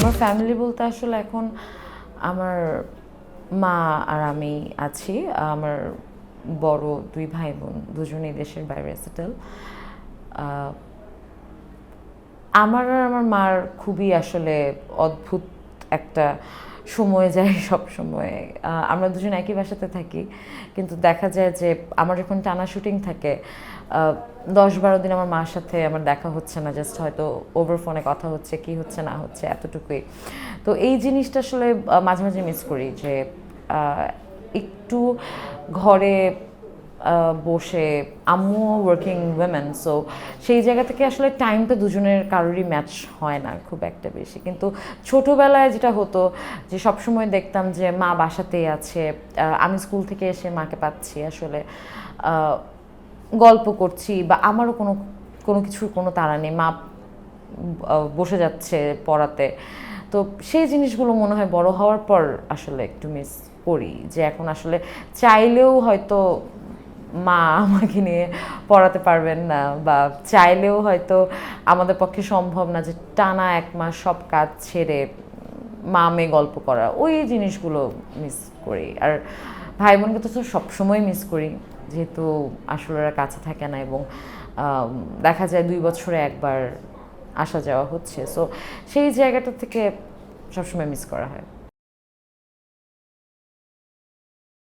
আমার ফ্যামিলি বলতে আসলে এখন আমার মা আর আমি আছি। আমার বড় দুই ভাই বোন দুজনেই দেশের বাইরে সেটেল আমার আর আমার মার খুবই আসলে অদ্ভুত একটা সময় যায় সব সময়। আমরা দুজন একই বাসাতে থাকি, কিন্তু দেখা যায় যে আমার যখন টানা শুটিং থাকে দশ বারো দিন আমার মার সাথে আমার দেখা হচ্ছে না জাস্ট হয়তো ওভার ফোনে কথা হচ্ছে, কি হচ্ছে, না হচ্ছে, এতটুকুই। তো এই জিনিসটা আসলে মাঝে মাঝে মিস করি যে একটু ঘরে বসে আম্মু ওয়ার্কিং উইমেন সো সেই জায়গা থেকে আসলে টাইমটা দুজনের কারোরই ম্যাচ হয় না খুব একটা বেশি। কিন্তু ছোটোবেলায় যেটা হতো যে সবসময় দেখতাম যে মা বাসাতেই আছে আমি স্কুল থেকে এসে মাকে পাচ্ছি আসলে গল্প করছি বা আমারও কোনো কোনো কিছুর কোনো তাড়া নেই, মা বসে যাচ্ছে পড়াতে। তো সেই জিনিসগুলো মনে হয় বড় হওয়ার পর আসলে একটু মিস করি যে এখন আসলে চাইলেও হয়তো মা আমাকে নিয়ে পড়াতে পারবেন না বা চাইলেও হয়তো আমাদের পক্ষে সম্ভব না যে টানা এক মাস সব কাজ ছেড়ে মা মেয়ে গল্প করা। ওই জিনিসগুলো মিস করি। আর ভাই বোনকে তো সবসময় মিস করি। যেহেতু আসলে ওরা কাছে থাকে না এবং দেখা যায় দুই বছরে একবার আসা যাওয়া হচ্ছে। সো সেই জায়গাটা থেকে সবসময় মিস করা হয়।